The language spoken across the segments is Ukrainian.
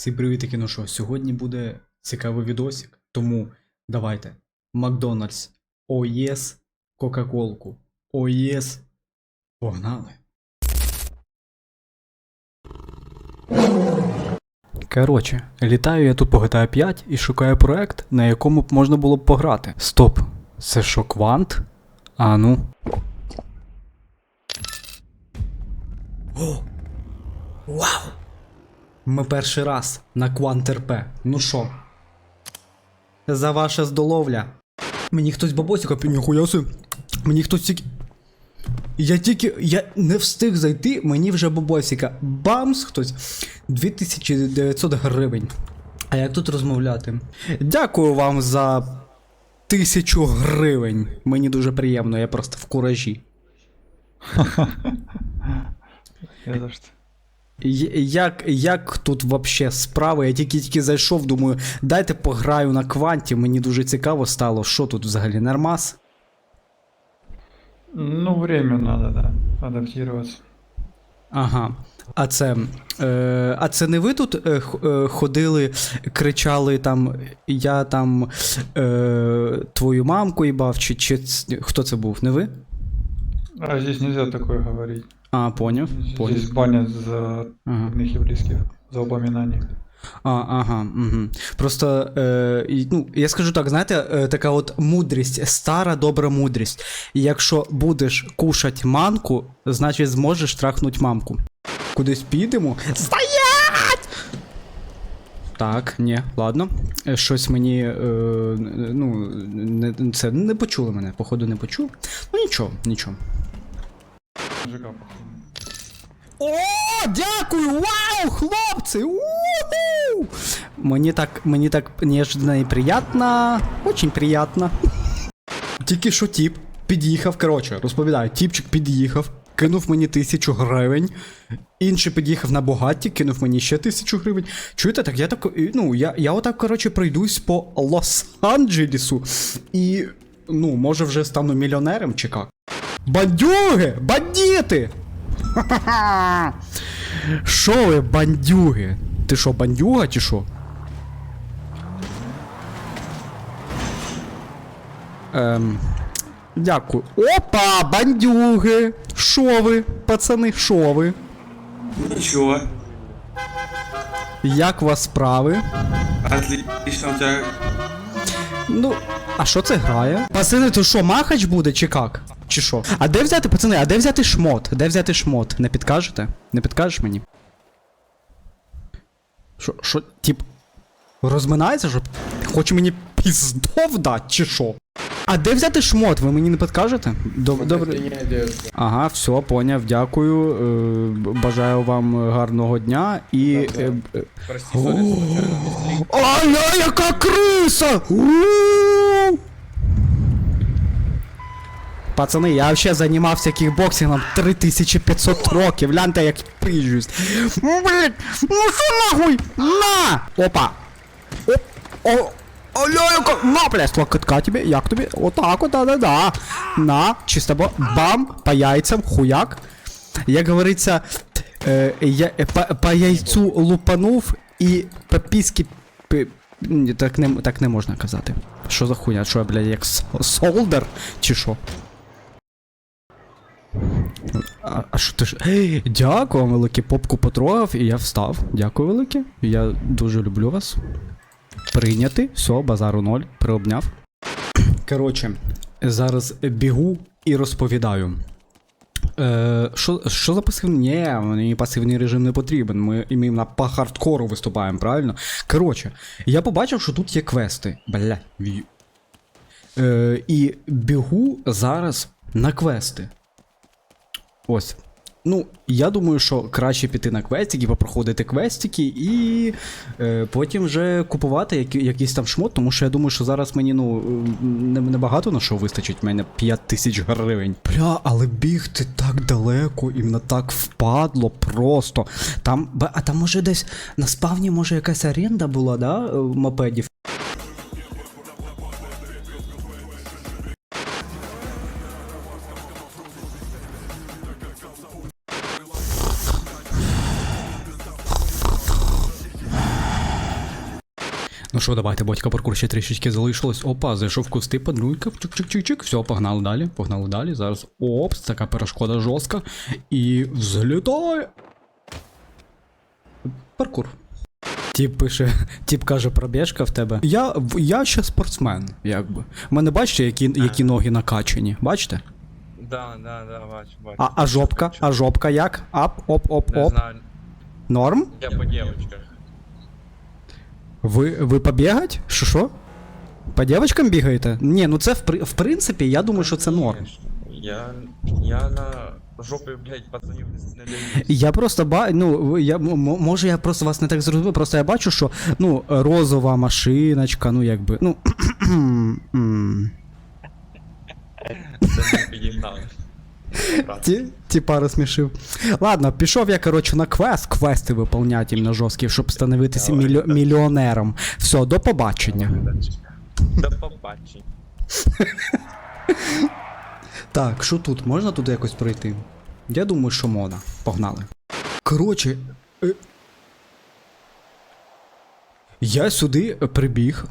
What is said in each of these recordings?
Всі привітики, ну що, сьогодні буде цікавий відосик, тому давайте. Макдональдс, ОЄС, Кока-Колку, ОЄС. Погнали. Коротше, літаю я тут по GTA 5 і шукаю проект, на якому б можна було б пограти. Стоп, це що, квант? А ну. Ми перший раз на Квант РП. Ну що? За ваше здоловля. Мені хтось бабосика ніхуя. Мені хтось тільки. Я тільки. Я не встиг зайти, мені вже бабосика. Бамс хтось. 2900 гривень. А як тут розмовляти? Дякую вам за тисячу гривень. Мені дуже приємно, я просто в куражі. Я за что? Є- Як, як тут вообще справи? Я тільки тільки зайшов, думаю, дайте пограю на кванті, мені дуже цікаво стало, що тут взагалі нормас. Ну, время надо, да, адаптироваться. Ага. А це. Е, а це не ви тут е, е, ходили, кричали там, я там е, твою мамку їбав, чи, чи хто це був? Не ви? А здесь нельзя такое говорить. А, поняв. поняв. Здесь банят за Ага. родных и близких, за упоминание. А, ага, угу. Просто, е, ну, я скажу так, знаєте, е, така от мудрість, стара добра мудрість. Якщо будеш кушать манку, значить зможеш трахнуть мамку. Кудись підемо. Стоять! Так, ні, ладно. Е, Щось мені. Е, ну, не, це не почули мене, походу, не почув. Ну нічого, нічого. Походу. О, дякую! Вау, хлопці! Уху! Мені так, мені так неожиданно і приятно. Очень приятно. Тільки що тіп під'їхав, коротше, розповідаю, тіпчик під'їхав, кинув мені тисячу гривень. Інший під'їхав на Бугатті, кинув мені ще тисячу гривень. Чуєте, так я так, ну, я, я отак, коротше, пройдусь по Лос-Анджелесу і, ну, може вже стану мільйонером чи як. Бандюги! Ха-ха-ха! Шо ви, бандюги? Ти що, бандюга чи що? Ем, дякую. Опа, бандюги! Шо ви, пацани, шо ви? Ничего. Як у вас справи? Отлично, у тебя Ну, а що це грає? Пацани, то що, махач буде чи як? Чи що? А де взяти, пацани, а де взяти шмот? Де взяти шмот? Не підкажете? Не підкажеш мені? Що, що, тип, розминається, що хоче мені піздов дати, чи що? А де взяти шмот? Ви мені не підкажете? Доб- Добре. Ага, все, поняв, дякую. Е, бажаю вам гарного дня і. е, е, Аля, яка криса! У! Пацани, я вообще займався кікбоксингом 3500 років. Гляньте, як пижусь. Блін, ну що нахуй? На! Опа! Оп! О! Яка... На, блядь, локотка тебе, як тобі? Отак от, да-да-да. На, чисто бо, бам, по яйцям, хуяк. Як говориться, е, я, по, по яйцю лупанув і по піски... Так не, так не можна казати. Що за хуйня? Що я, блядь, як солдер? Чи що? А, що ти ж. Дякую вам велике, попку потрогав і я встав. Дякую велике. Я дуже люблю вас. Прийняти. Все, базару ноль. Приобняв. Коротше, зараз бігу і розповідаю. Е, що, що за пасивний? Ні, мені пасивний режим не потрібен. Ми іменно по хардкору виступаємо, правильно? Коротше, я побачив, що тут є квести. Бля. Е, і бігу зараз на квести. Ось. Ну, я думаю, що краще піти на квестики, попроходити квестики і е, потім вже купувати які, якийсь там шмот, тому що я думаю, що зараз мені ну не, небагато на що вистачить, в мене 5 тисяч гривень. Бля, але бігти так далеко, іменно так впадло просто. Там, а там може десь на спавні може якась оренда була, да, е, мопедів? Ну що, давайте, батька паркур ще трішечки залишилось. Опа, зайшов в кусти, подруйка, чик-чик-чик-чик. Все, погнали далі, погнали далі. Зараз опс, така перешкода жорстка. І взлітає. Паркур. Тіп пише, тіп каже, пробіжка в тебе. Я, я ще спортсмен, якби. У мене бачите, які, які ноги накачані. Бачите? Да, да, да, бачу, бачу. А, а жопка? А жопка як? Ап, оп, оп, Не оп. знаю, Норм? я по девочках. Ви, ви побігать? Що що? По дівчаткам бігаєте? Ні, ну це в, при- в принципі, я думаю, що це норм. Я, я на жопі, блядь, пацанів не- дивлюсь. Я просто ба... ну, я, м- м- може я просто вас не так зрозумів, просто я бачу, що ну, розова машиночка, ну якби, ну. м. Це не підігнали. Ті, типа розсмішив. Ладно, пішов я, коротше, на квест, квести виповняти іменно жорсткі, щоб становитися мільйо- мільйонером. Все, до побачення. До побачення. Так, що тут? Можна туди якось пройти? Я думаю, що можна. Погнали. Коротше. Е... Я сюди прибіг,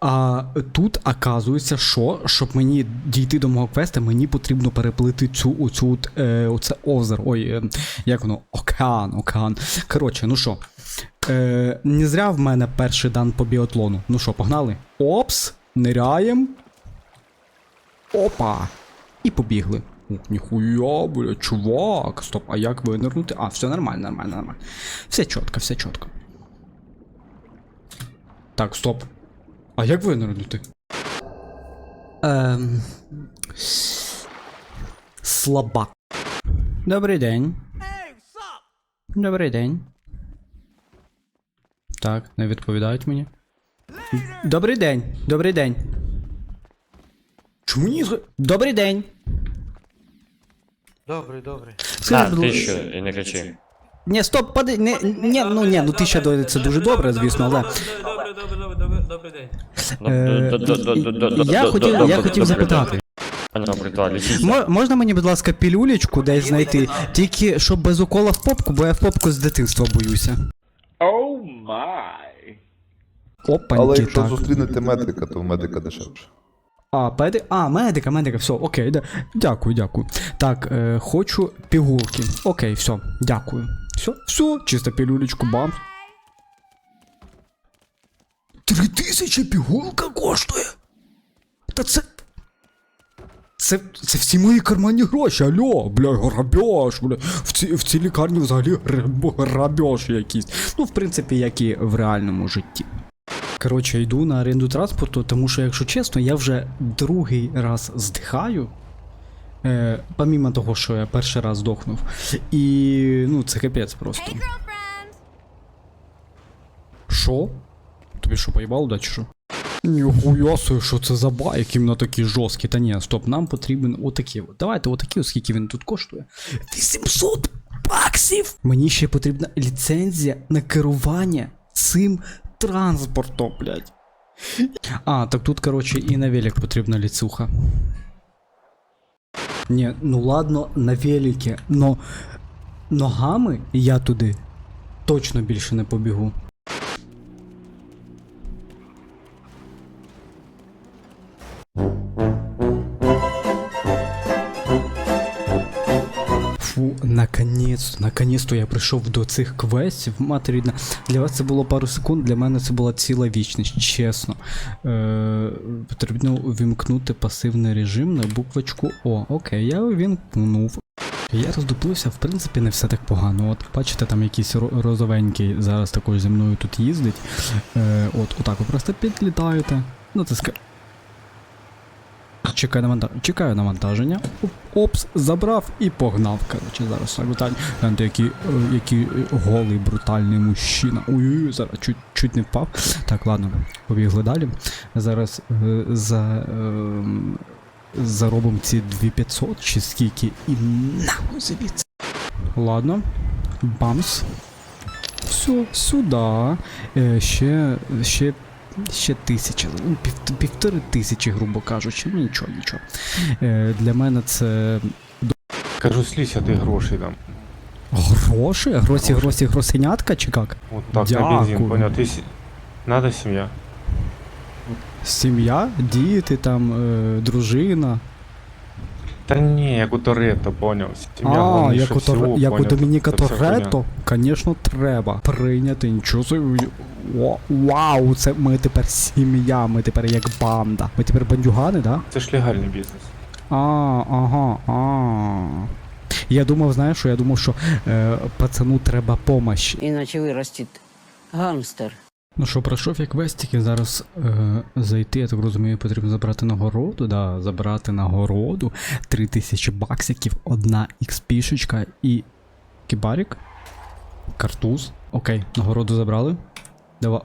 а тут оказується, що, щоб мені дійти до мого квеста, мені потрібно переплити цю оцю е, оце озеро. Ой, е, як воно? Океан, океан. Коротше, ну що. Е, не зря в мене перший дан по біатлону. Ну що, погнали? Опс, ниряєм. Опа! І побігли. О, ніхуя, бля, чувак. Стоп, а як винирнути? А, все нормально, нормально, нормально. Все чітко, все чітко. Так, стоп. А як винирнути? Ем... Слабак. Добрий день. Добрий день. Так, не відповідають мені. Добрий день, добрий день. Чому ні? Добрий день. Добрий, добрий. Скажи, А, будь ти ласка- що, і не кричи. Ні, стоп, поди, не, ні, ну ні, ну ти ще до це дуже добре, звісно, але. Добрий, день. Е, Я хотів, я хотів запитати. Мо- Можна мені, будь ласка, пілюлечку десь знайти, тільки щоб без укола в попку, бо я в попку з дитинства боюся. Оу май. Опаньки, Але якщо так. зустрінете медика, то в медика дешевше. А, педи... А, медика, медика, все, окей, да. Дякую, дякую. Так, е, хочу пігулки. Окей, все, дякую. Все, все, чисто пілюлечку, бам. Тисячі пігулка коштує. Та це. Це, це всі мої карманні гроші, алло, бля, грабеж, бля. В, ці, в цій лікарні взагалі граб- грабеж якийсь. Ну, в принципі, як і в реальному житті. Коротше, йду на оренду транспорту, тому що, якщо чесно, я вже другий раз здихаю. Е, помімо того, що я перший раз здохнув. І ну, це капець просто. Що? Тобі що, поїбало, да, чи що? Ніхуя собі, що це за байк іменно такі жорсткі. Та ні, стоп, нам потрібен отакий. от. Давайте отакий, оскільки він тут коштує. 800 баксів! Мені ще потрібна ліцензія на керування цим транспортом, блядь. А, так тут, коротше, і на велик потрібна ліцуха. Ні, ну ладно, на велике, но ногами я туди точно більше не побігу. Наконець-то, наконець-то я прийшов до цих квестів. Мати рідна. Для вас це було пару секунд, для мене це була ціла вічність, чесно. Е, потрібно увімкнути пасивний режим на буквочку О. Окей, я увімкнув. Я роздуплився, в принципі, не все так погано. От бачите, там якийсь розовенький зараз також зі мною тут їздить. Е, от, отак ви просто підлітаєте. Натиска. Чекаю навантаження. Чекаю навантаження. Опс, забрав і погнав. Коротше, зараз так брутально. Гляньте, який, е, який е, голий брутальний мужчина. Ой, зараз чуть, чуть не впав. Так, ладно, побігли далі. Зараз е, за. Е, заробимо ці 2500 чи скільки і нахуй звідси. Ладно. Бамс. Все, сюди. Е, ще, ще, ще тисяча. ну, Пів, півтори тисячі, грубо кажучи. Ну нічого, нічого. Е, для мене це Кажу, слізь, а ти грошей дам. гроші? Гросі, гросі, гросенятка чи як? Вот так, на Дякую. бензин, понял? Ты с... Надо семья. Сім'я, діти, там, е, дружина. Та ні, як у Торетто, поняв. Сім'я а, головніше як у, Тор... всього, як у поняв? Домініка Це вся Торетто, звісно, треба прийняти нічого собі. Ва- Вау, це ми тепер сім'я, ми тепер як банда. Ми тепер бандюгани, да? Це ж легальний бізнес. А, ага, а. Я думав, знаєш, що я думав, що е, пацану треба помощь. Іначе виростить гангстер. Ну що, пройшов як вестики, зараз е, зайти, я так розумію, потрібно забрати нагороду, да, забрати нагороду. 3000 баксиків, одна XP-шечка і кібарік. Картуз. Окей, нагороду забрали. Давай.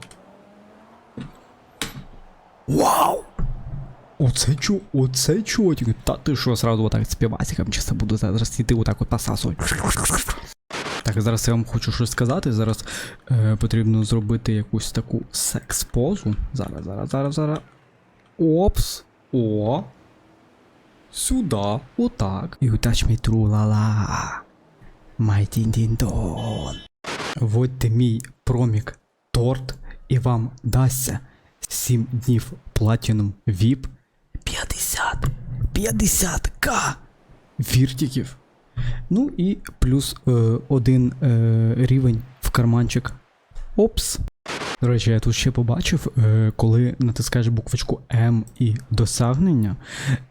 Вау! Оце чу, оце чотінг. Та ти що, сразу отак з півасиком чисто буду зараз йти отак от посасувати. Так, зараз я вам хочу щось сказати. Зараз е, потрібно зробити якусь таку секс-позу. Зараз, зараз, зараз, зараз. Опс. О. Сюда. Отак. You touch me true la la. My din din don. Вводьте мій промік торт і вам дасться 7 днів Platinum VIP 50. 50к віртіків. Ну і плюс е, один е, рівень в карманчик. Опс. До речі, я тут ще побачив, е, коли натискаєш буквочку М і досягнення,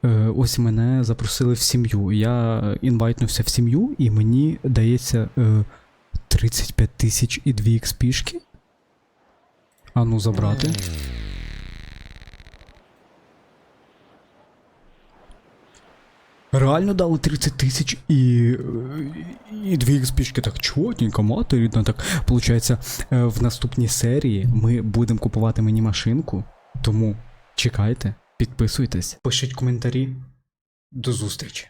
е, ось мене запросили в сім'ю. Я інвайтнувся в сім'ю, і мені дається е, 35 тисяч і 2 експішки. А ну забрати. Реально дали 30 тисяч і, і дві експішки так чотенько, мати рідна. Так получається, е, в наступній серії ми будемо купувати мені машинку. Тому чекайте, підписуйтесь, пишіть коментарі. До зустрічі.